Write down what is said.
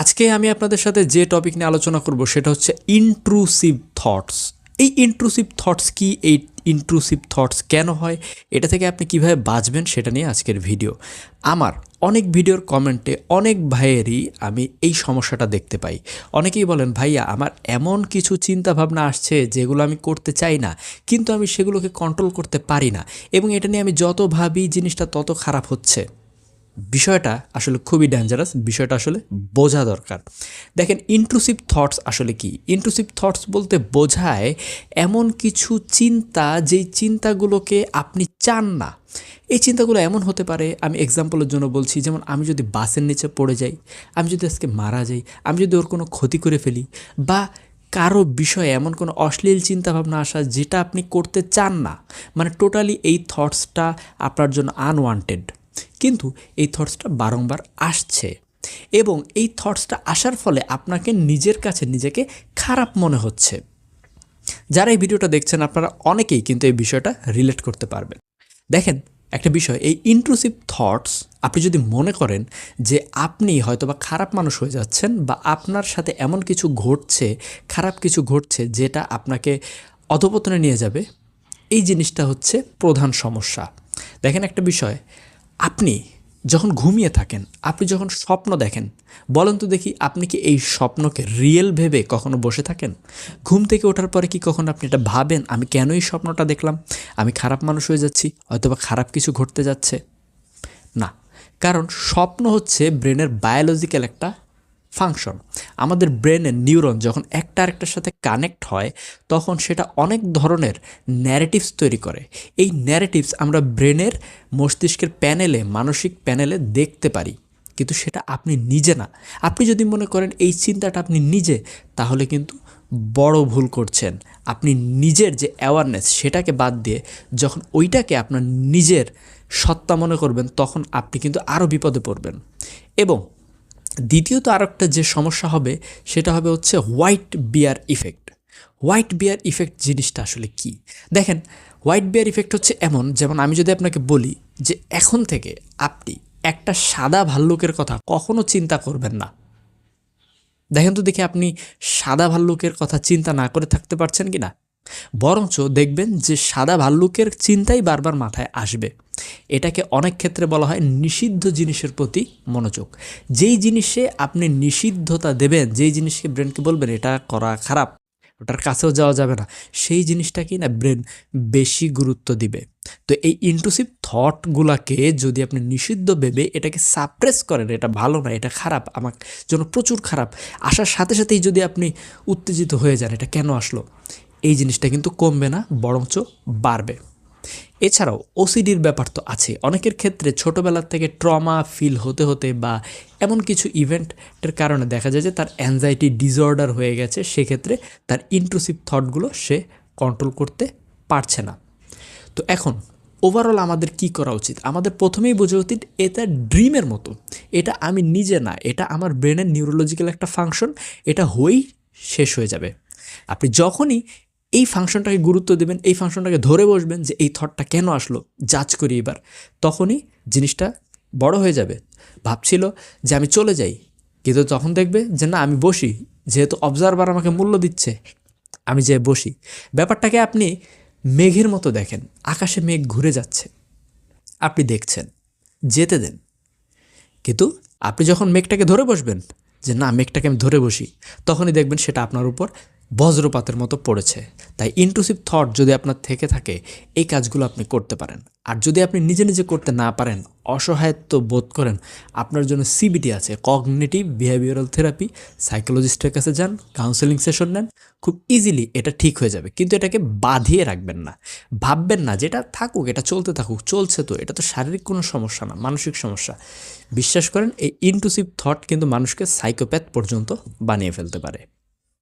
আজকে আমি আপনাদের সাথে যে টপিক নিয়ে আলোচনা করব, সেটা হচ্ছে ইন্ট্রুসিভ থটস এই ইন্ট্রুসিভ থটস কি? এই ইন্ট্রুসিভ থটস কেন হয়? এটা থেকে আপনি কীভাবে বাঁচবেন সেটা নিয়ে আজকের ভিডিও আমার অনেক ভিডিওর কমেন্টে অনেক ভাইয়েরই আমি এই সমস্যাটা দেখতে পাই। অনেকেই বলেন, ভাইয়া, আমার এমন কিছু চিন্তা ভাবনা আসছে যেগুলো আমি করতে চাই না, কিন্তু আমি সেগুলোকে কন্ট্রোল করতে পারি না, এবং এটা নিয়ে আমি যত ভাবি জিনিসটা তত খারাপ হচ্ছে। বিষয়টা আসলে খুবই ডেঞ্জারাস বিষয়টা আসলে বোঝা দরকার। দেখেন ইন্ট্রুসিভ থটস আসলে কি? ইন্ট্রুসিভ থটস বলতে বোঝায় এমন কিছু চিন্তা, যেই চিন্তাগুলোকে আপনি চান না। এই চিন্তাগুলো এমন হতে পারে, আমি এক্সাম্পলের জন্য বলছি, যেমন আমি যদি বাসের নিচে পড়ে যাই, আমি যদি আজকে মারা যাই, আমি যদি ওর কোনো ক্ষতি করে ফেলি, বা কারও বিষয়ে এমন কোনো অশ্লীল চিন্তাভাবনা আসা, যেটা আপনি করতে চান না মানে টোটালি এই থটসটা আপনার জন্য আনওয়ান্টেড কিন্তু এই থটসটা বারংবার আসছে। এবং এই থটসটা আসার ফলে আপনাকে নিজের কাছে নিজেকে খারাপ মনে হচ্ছে। যারা এই ভিডিওটা দেখছেন আপনারা অনেকেই কিন্তু এই বিষয়টা রিলেট করতে পারবেন। দেখেন, একটা বিষয়, এই ইন্ট্রুসিভ থটস আপনি যদি মনে করেন যে আপনি হয়তো বা খারাপ মানুষ হয়ে যাচ্ছেন বা আপনার সাথে এমন কিছু ঘটছে, খারাপ কিছু ঘটছে যেটা আপনাকে অধপতনে নিয়ে যাবে, এই জিনিসটা হচ্ছে প্রধান সমস্যা। দেখেন একটা বিষয় আপনি যখন ঘুমিয়ে থাকেন, আপনি যখন স্বপ্ন দেখেন, বলেন তো দেখি আপনি কি এই স্বপ্নকে রিয়েল ভেবে কখনো বসে থাকেন? ঘুম থেকে ওঠার পরে কি কখনো আপনি এটা ভাবেন, আমি কেন এই স্বপ্নটা দেখলাম? আমি খারাপ মানুষ হয়ে যাচ্ছি, হয়তোবা খারাপ কিছু ঘটতে যাচ্ছে। না, কারণ স্বপ্ন হচ্ছে ব্রেনের বায়োলজিক্যাল একটা ফাংশন আমাদের ব্রেনের নিউরন যখন একটা আরেকটার সাথে কানেক্ট হয়, তখন সেটা অনেক ধরনের ন্যারেটিভস তৈরি করে। এই ন্যারেটিভস আমরা ব্রেনের মস্তিষ্কের প্যানেলে, মানসিক প্যানেলে দেখতে পারি। কিন্তু সেটা আপনি নিজে না। আপনি যদি মনে করেন এই চিন্তাটা আপনি নিজে, তাহলে কিন্তু বড় ভুল করছেন। আপনি নিজের যে অ্যাওয়ারনেস সেটাকে বাদ দিয়ে যখন ওইটাকে আপনার নিজের সত্তা মনে করবেন, তখন আপনি কিন্তু আরও বিপদে পড়বেন। এবং দ্বিতীয়ত আরেকটা যে সমস্যা হবে, সেটা হবে হচ্ছে white bear effect. White bear effect জিনিসটা আসলে কি? দেখেন, হোয়াইট বিয়ার ইফেক্ট হচ্ছে এমন, যেমন আমি যদি আপনাকে বলি যে এখন থেকে আপনি একটা সাদা ভাল্লুকের কথা কখনো চিন্তা করবেন না। দেখেন তো দেখি আপনি সাদা ভাল্লুকের কথা চিন্তা না করে থাকতে পারছেন কি না বরঞ্চ দেখবেন যে সাদা ভাল্লুকের চিন্তাই বারবার মাথায় আসবে। এটাকে অনেক ক্ষেত্রে বলা হয় নিষিদ্ধ জিনিসের প্রতি মনোযোগ। যেই জিনিসে আপনি নিষিদ্ধতা দেবেন, যেই জিনিসকে ব্রেনকে বলবেন, এটা করা খারাপ, ওটার কাছেও যাওয়া যাবে না, সেই জিনিসটাকেই না ব্রেন বেশি গুরুত্ব দিবে। তো এই ইন্ট্রুসিভ থটগুলাকে যদি আপনি নিষিদ্ধ ভেবে এটাকে সাপ্রেস করেন, এটা ভালো না, এটা খারাপ, আমার জন্য প্রচুর খারাপ, আসার সাথে সাথেই যদি আপনি উত্তেজিত হয়ে যান, এটা কেন আসলো? এই জিনিসটা কিন্তু কমবে না, বরঞ্চ বাড়বে। এছাড়াও ওসিডির ব্যাপার তো আছে। অনেকের ক্ষেত্রে ছোটোবেলার থেকে ট্রমা ফিল হতে হতে বা এমন কিছু ইভেন্টের কারণে দেখা যায় যে তার অ্যাংজাইটি ডিসঅর্ডার হয়ে গেছে, সেক্ষেত্রে তার ইন্ট্রুসিভ থটগুলো সে কন্ট্রোল করতে পারছে না। তো এখন ওভারঅল আমাদের কি করা উচিত? আমাদের প্রথমেই বোঝা উচিত, এটা ড্রিমের মতো। এটা আমি নিজে না, এটা আমার ব্রেনের নিউরোলজিক্যাল একটা ফাংশন এটা হয়েই শেষ হয়ে যাবে। আপনি যখনই এই ফাংশনটাকে গুরুত্ব দেবেন, এই ফাংশনটাকে ধরে বসবেন যে এই থটটা কেন আসলো জাজ করি এবার। তখনই জিনিসটা বড় হয়ে যাবে। ভাবছিল যে আমি চলে যাই, কিন্তু তখন দেখবে যে না, আমি বসি। যেহেতু অবজারভার আমাকে মূল্য দিচ্ছে, আমি যে বসি। ব্যাপারটাকে আপনি মেঘের মতো দেখেন, আকাশে মেঘ ঘুরে যাচ্ছে। আপনি দেখছেন, যেতে দেন। কিন্তু আপনি যখন মেঘটাকে ধরে বসবেন, যে না, মেঘটাকে আমি ধরে বসি, তখনই দেখবেন সেটা আপনার উপর বজ্রপাতের মতো পড়েছে। তাই ইন্ট্রুসিভ থট যদি আপনার থেকে থাকে, এই কাজগুলো আপনি করতে পারেন। আর যদি আপনি নিজে নিজে করতে না পারেন, অসহায়ত্ব বোধ করেন, আপনার জন্য সিবিটি আছে কগনেটিভ বিহেভিয়ারাল থেরাপি সাইকোলজিস্টের কাছে যান কাউন্সেলিং সেশন নেন, খুব ইজিলি এটা ঠিক হয়ে যাবে। কিন্তু এটাকে বাঁধিয়ে রাখবেন না। ভাববেন না যেটা থাকুক, এটা চলতে থাকুক, চলছে তো, এটা তো শারীরিক কোনো সমস্যা না, মানসিক সমস্যা। বিশ্বাস করেন, এই ইন্ট্রুসিভ থট কিন্তু মানুষকে সাইকোপ্যাথ পর্যন্ত বানিয়ে ফেলতে পারে।